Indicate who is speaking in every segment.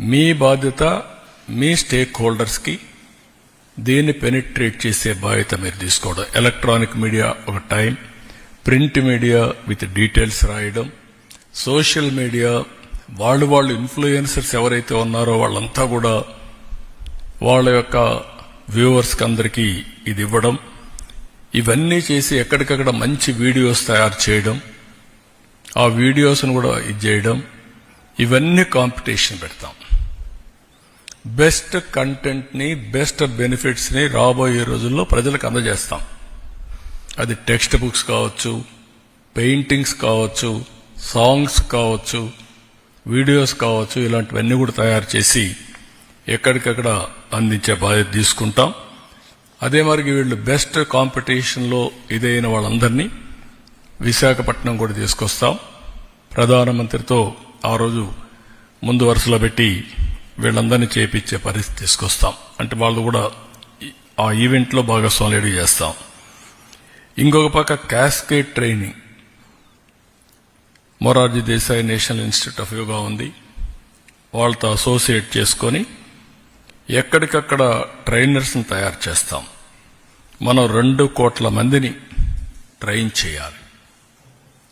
Speaker 1: మీ బాధ్యత మీ స్టేక్ హోల్డర్స్కి దీన్ని పెనిట్రేట్ చేసే బాధ్యత మీరు తీసుకోవడం. ఎలక్ట్రానిక్ మీడియా ఒక time print media with details రాయడం సోషల్ మీడియా వాళ్ళు వాళ్ళు ఇన్ఫ్లుయెన్సర్స్ ఎవరైతే ఉన్నారో వాళ్ళంతా కూడా వాళ్ళ యొక్క వ్యూవర్స్కి అందరికీ ఇది ఇవ్వడం. ఇవన్నీ చేసి ఎక్కడికక్కడ మంచి వీడియోస్ తయారు చేయడం. ఆ వీడియోస్ను కూడా ఇది చేయడం. ఇవన్నీ కాంపిటీషన్ పెడతాం. బెస్ట్ కంటెంట్ని బెస్ట్ బెనిఫిట్స్ని రాబోయే రోజుల్లో ప్రజలకు అందజేస్తాం. అది టెక్స్ట్ బుక్స్ కావచ్చు పెయింటింగ్స్ కావచ్చు సాంగ్స్ కావచ్చు వీడియోస్ కావచ్చు ఇలాంటివన్నీ కూడా తయారు చేసి ఎక్కడికక్కడ అందించే బాధ్యత తీసుకుంటాం. అదే మరి వీళ్ళు బెస్ట్ కాంపిటీషన్లో ఇదైన వాళ్ళందరినీ విశాఖపట్నం కూడా తీసుకొస్తాం. ప్రధానమంత్రితో ఆ రోజు ముందు వరుసలో పెట్టి వీళ్ళందరినీ చేపించే పరిస్థితి తీసుకొస్తాం. అంటే వాళ్ళు కూడా ఆ ఈవెంట్లో భాగస్వామ్యుడు చేస్తాం. ఇంకొక పక్క cascade training. Morarji Desai National Institute of Yoga ఉంది. వాళ్ళతో అసోసియేట్ చేసుకొని ఎక్కడికక్కడ ట్రైనర్స్ని తయారు చేస్తాం. మనం రెండు కోట్ల మందిని ట్రైన్ చేయాలి.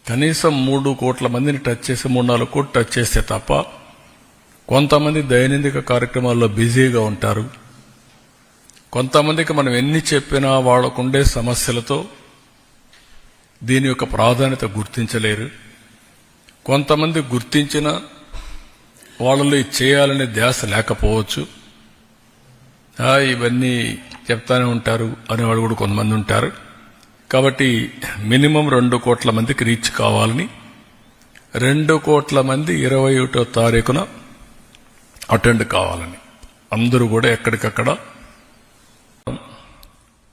Speaker 1: కనీసం మూడు కోట్ల మందిని టచ్ చేసి మూడు నాలుగు కోట్లు టచ్ చేస్తే తప్ప కొంతమంది దైనందిక కార్యక్రమాల్లో బిజీగా ఉంటారు. కొంతమందికి మనం ఎన్ని చెప్పినా వాళ్ళకుండే సమస్యలతో దీని యొక్క ప్రాధాన్యత గుర్తించలేరు. కొంతమంది గుర్తించిన వాళ్ళలో చేయాలనే ధ్యాస లేకపోవచ్చు. ఇవన్నీ చెప్తానే ఉంటారు అనేవాళ్ళు కూడా కొంతమంది ఉంటారు. కాబట్టి మినిమం రెండు కోట్ల మందికి రీచ్ కావాలని రెండు కోట్ల మంది ఇరవై ఒకటో తారీఖున అటెండ్ కావాలని. అందరూ కూడా ఎక్కడికక్కడ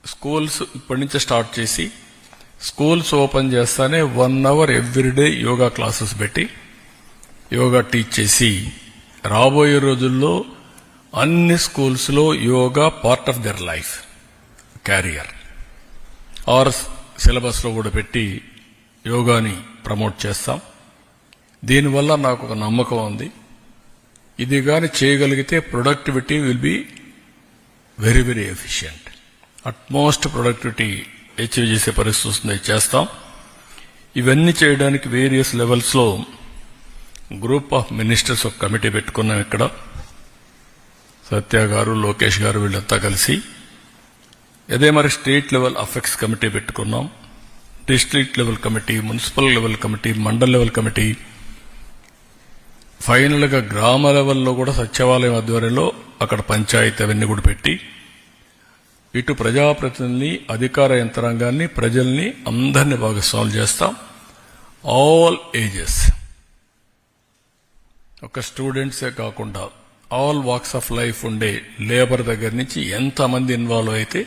Speaker 1: స్కూల్స్ ఇప్పటి నుంచే స్టార్ట్ చేసి స్కూల్స్ ఓపెన్ చేస్తానే one hour everyday yoga classes పెట్టి యోగా టీచ్ చేసి రాబోయే రోజుల్లో అన్ని స్కూల్స్లో yoga part of their life career. Or సిలబస్లో కూడా పెట్టి యోగాని ప్రమోట్ చేస్తాం. దీనివల్ల నాకు ఒక నమ్మకం ఉంది. ఇది కానీ చేయగలిగితే productivity will be very very efficient utmost productivity achieve చేసే పరిస్థితి వస్తుంది చేస్తాం. ఇవన్నీ చేయడానికి వేరియస్ లెవెల్స్లో గ్రూప్ ఆఫ్ మినిస్టర్స్ ఒక కమిటీ పెట్టుకున్నాం ఇక్కడ. సత్య గారు లోకేష్ గారు వీళ్ళంతా కలిసి. అదే మరి స్టేట్ లెవెల్ అఫెక్ట్స్ కమిటీ పెట్టుకున్నాం. District level committee municipal level committee mandal level committee ఫైనల్గా గ్రామ లెవెల్లో కూడా సచివాలయం ఆధ్వర్యంలో అక్కడ పంచాయతీ అవన్నీ కూడా పెట్టి ఇటు ప్రజాప్రతినిధుల్ని అధికార యంత్రాంగాన్ని ప్రజల్ని అందరినీ భాగస్వాములు చేస్తాం. ఆల్ ఏజెస్ ఒక స్టూడెంట్సే కాకుండా ఆల్ వాక్స్ ఆఫ్ లైఫ్ ఉండే లేబర్ దగ్గర నుంచి ఎంతమంది ఇన్వాల్వ్ అయితే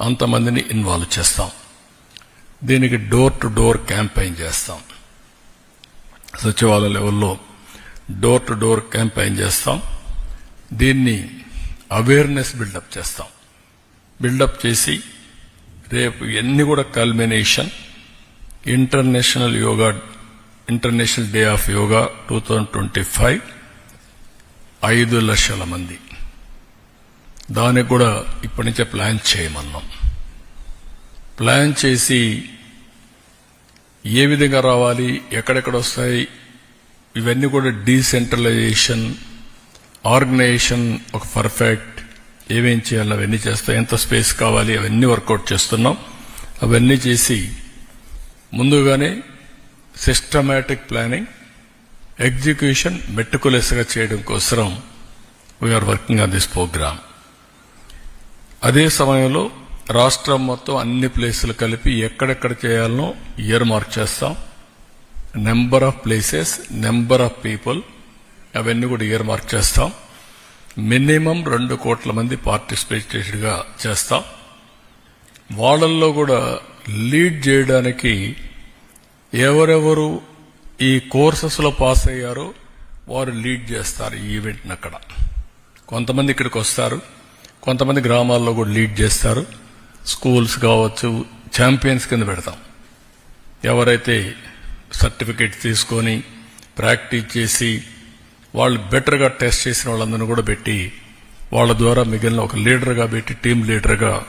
Speaker 1: అంతమందిని ఇన్వాల్వ్ చేస్తాం. దీనికి డోర్ టు డోర్ క్యాంపెయిన్ చేస్తాం. సచివాలయ లెవెల్లో డోర్ టు డోర్ క్యాంపెయిన్ చేస్తాం. దీన్ని అవేర్నెస్ బిల్డప్ చేస్తాం. బిల్డప్ చేసి రేపు ఎన్ని కూడా culmination International Yoga International Day of Yoga two thousand twenty five ఐదు లక్షల మంది. దానికి కూడా ఇప్పటి నుంచే ప్లాన్ చేయమన్నాం. ప్లాన్ చేసి ఏ విధంగా రావాలి ఎక్కడెక్కడ వస్తాయి ఇవన్నీ కూడా డీసెంట్రలైజేషన్ ఆర్గనైజేషన్ ఒక పర్ఫెక్ట్ ఏమేం చేయాలి అవన్నీ చేస్తాయి. ఎంత స్పేస్ కావాలి అవన్నీ వర్కౌట్ చేస్తున్నాం. అవన్నీ చేసి ముందుగానే సిస్టమేటిక్ ప్లానింగ్ ఎగ్జిక్యూషన్ మెట్టుకులెస్గా చేయడం కోసం we are working on this program అదే సమయంలో రాష్ట్రం మొత్తం అన్ని ప్లేసులు కలిపి ఎక్కడెక్కడ చేయాలనో ఇయర్ మార్క్ చేస్తాం. Number of places number of people అవన్నీ కూడా ఇయర్ మార్క్ చేస్తాం. మినిమం రెండు కోట్ల మంది పార్టిసిపేటెడ్గా చేస్తాం. వాళ్ళల్లో కూడా లీడ్ చేయడానికి ఎవరెవరు ఈ కోర్సెస్లో పాస్ అయ్యారో వారు లీడ్ చేస్తారు ఈ ఈవెంట్ని అక్కడ. కొంతమంది ఇక్కడికి వస్తారు కొంతమంది గ్రామాల్లో కూడా లీడ్ చేస్తారు. స్కూల్స్ కావచ్చు ఛాంపియన్స్ కింద పెడతాం. ఎవరైతే సర్టిఫికేట్ తీసుకొని ప్రాక్టీస్ చేసి వాళ్ళు బెటర్గా టెస్ట్ చేసిన వాళ్ళందరినీ కూడా పెట్టి వాళ్ళ ద్వారా మిగిలిన ఒక లీడర్గా పెట్టి టీం లీడర్గా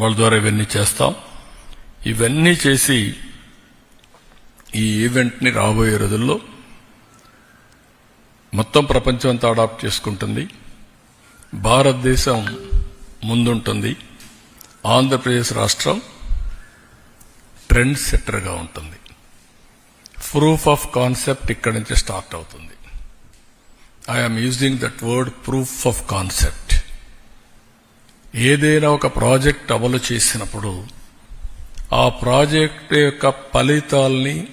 Speaker 1: వాళ్ళ ద్వారా ఇవన్నీ చేస్తాం. ఇవన్నీ చేసి ఈ ఈవెంట్ని రాబోయే రోజుల్లో మొత్తం ప్రపంచం అంతా అడాప్ట్ చేసుకుంటుంది. భారతదేశం ముందుంటుంది. ఆంధ్రప్రదేశ్ రాష్ట్రం ట్రెండ్ సెట్టర్గా ఉంటుంది. ప్రూఫ్ ఆఫ్ కాన్సెప్ట్ ఇక్కడి నుంచి స్టార్ట్ అవుతుంది. I'm using that word proof of concept ఏదైనా ఒక ప్రాజెక్ట్ అమలు చేసినప్పుడు ఆ ప్రాజెక్ట్ యొక్క ఫలితాల్ని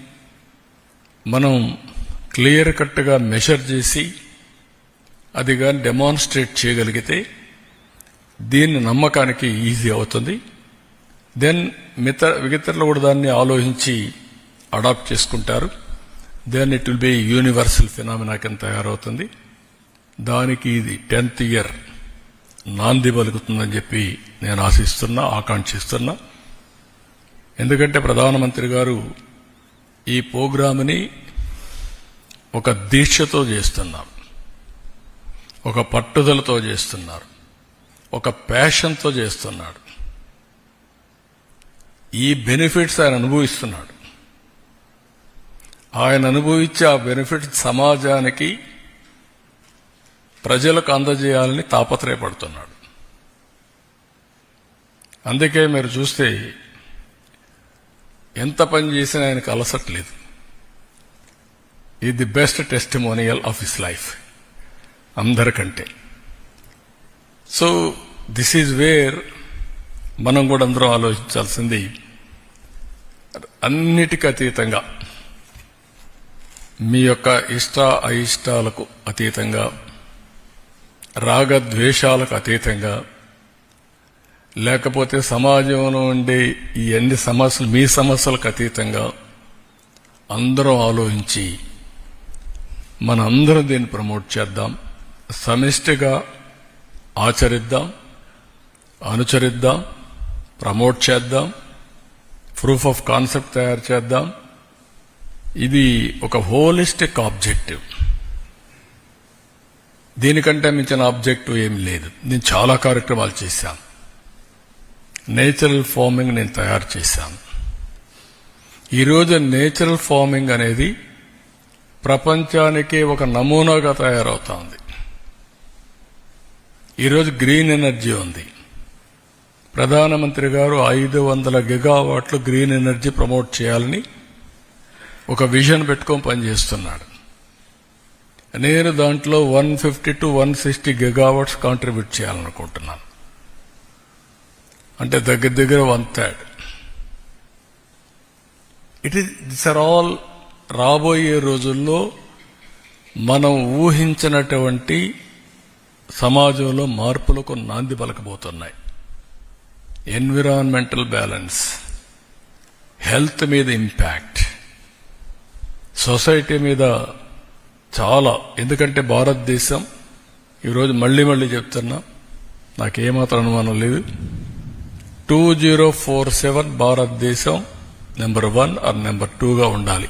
Speaker 1: మనం క్లియర్ కట్గా మెషర్ చేసి అది కానీ డెమాన్స్ట్రేట్ చేయగలిగితే దీన్ని నమ్మకానికి ఈజీ అవుతుంది. దెన్ మిగతా మిగతలు కూడా దాన్ని ఆలోచించి అడాప్ట్ చేసుకుంటారు. Then it will be universal phenomena కింద తయారవుతుంది. దానికి ఇది టెన్త్ ఇయర్ నాంది పలుకుతుందని చెప్పి నేను ఆశిస్తున్నా ఆకాంక్షిస్తున్నా. ఎందుకంటే ప్రధానమంత్రి గారు ఈ ప్రోగ్రామ్ని ఒక దీక్షతో చేస్తున్నారు. ఒక పట్టుదలతో చేస్తున్నారు. ఒక ప్యాషన్తో చేస్తున్నాడు. ఈ బెనిఫిట్స్ ఆయన అనుభవిస్తున్నాడు. ఆయన అనుభవించే ఆ బెనిఫిట్ సమాజానికి ప్రజలకు అందజేయాలని తాపత్రయపడుతున్నాడు. అందుకే మీరు చూస్తే ఎంత పని చేసినా ఆయనకు అలసట్లేదు ఇది the best testimonial of his life అందరికంటే. సో దిస్ ఈజ్ వేర్ మనం కూడా అందరం ఆలోచించాల్సింది అన్నిటికీ అతీతంగా మీ యొక్క ఇష్ట అయిష్టాలకు అతీతంగా రాగద్వేషాలకు అతీతంగా లేకపోతే సమాజంలో ఉండే ఈ అన్ని సమస్యలు మీ సమస్యలకు అతీతంగా అందరం ఆలోచించి మన అందరం దీన్ని ప్రమోట్ చేద్దాం సమిష్టిగా ఆచరిద్దాం అనుచరిద్దాం ప్రమోట్ చేద్దాం ప్రూఫ్ ఆఫ్ కాన్సెప్ట్ తయారు చేద్దాం ఇది ఒక హోలిస్టిక్ ఆబ్జెక్టివ్ దీనికంటే మించిన ఆబ్జెక్టివ్ ఏం లేదు. నేను చాలా కార్యక్రమాలు చేశాను. నేచురల్ ఫార్మింగ్ నేను తయారు చేశాను. ఈరోజు నేచురల్ ఫార్మింగ్ అనేది ప్రపంచానికి ఒక నమూనాగా తయారవుతోంది. ఈరోజు గ్రీన్ ఎనర్జీ ఉంది. ప్రధానమంత్రి గారు ఐదు వందల గిగావాట్లు గ్రీన్ ఎనర్జీ ప్రమోట్ చేయాలని ఒక విజన్ పెట్టుకొని పనిచేస్తున్నాడు నేను దాంట్లో one fifty to one sixty gigawatts contribute చేయాలనుకుంటున్నాను. అంటే దగ్గర దగ్గర one third. It is this are all రాబోయే రోజుల్లో మనం ఊహించినటువంటి సమాజంలో మార్పులకు నాంది పలకబోతున్నాయి. ఎన్విరాన్మెంటల్ బ్యాలెన్స్ హెల్త్ మీద ఇంపాక్ట్ సొసైటీ మీద చాలా ఎందుకంటే భారతదేశం ఈరోజు మళ్ళీ మళ్ళీ చెప్తున్నా నాకేమాత్రం అనుమానం లేదు. టూ జీరో ఫోర్ సెవెన్ భారతదేశం నెంబర్ వన్ ఆర్ నెంబర్ టూగా ఉండాలి.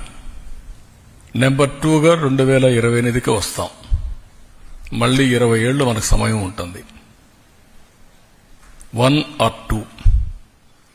Speaker 1: నెంబర్ టూగా రెండు వేల ఇరవై ఎనిమిదికి వస్తాం. మళ్ళీ ఇరవై ఏళ్ళు మనకు సమయం ఉంటుంది. One or two.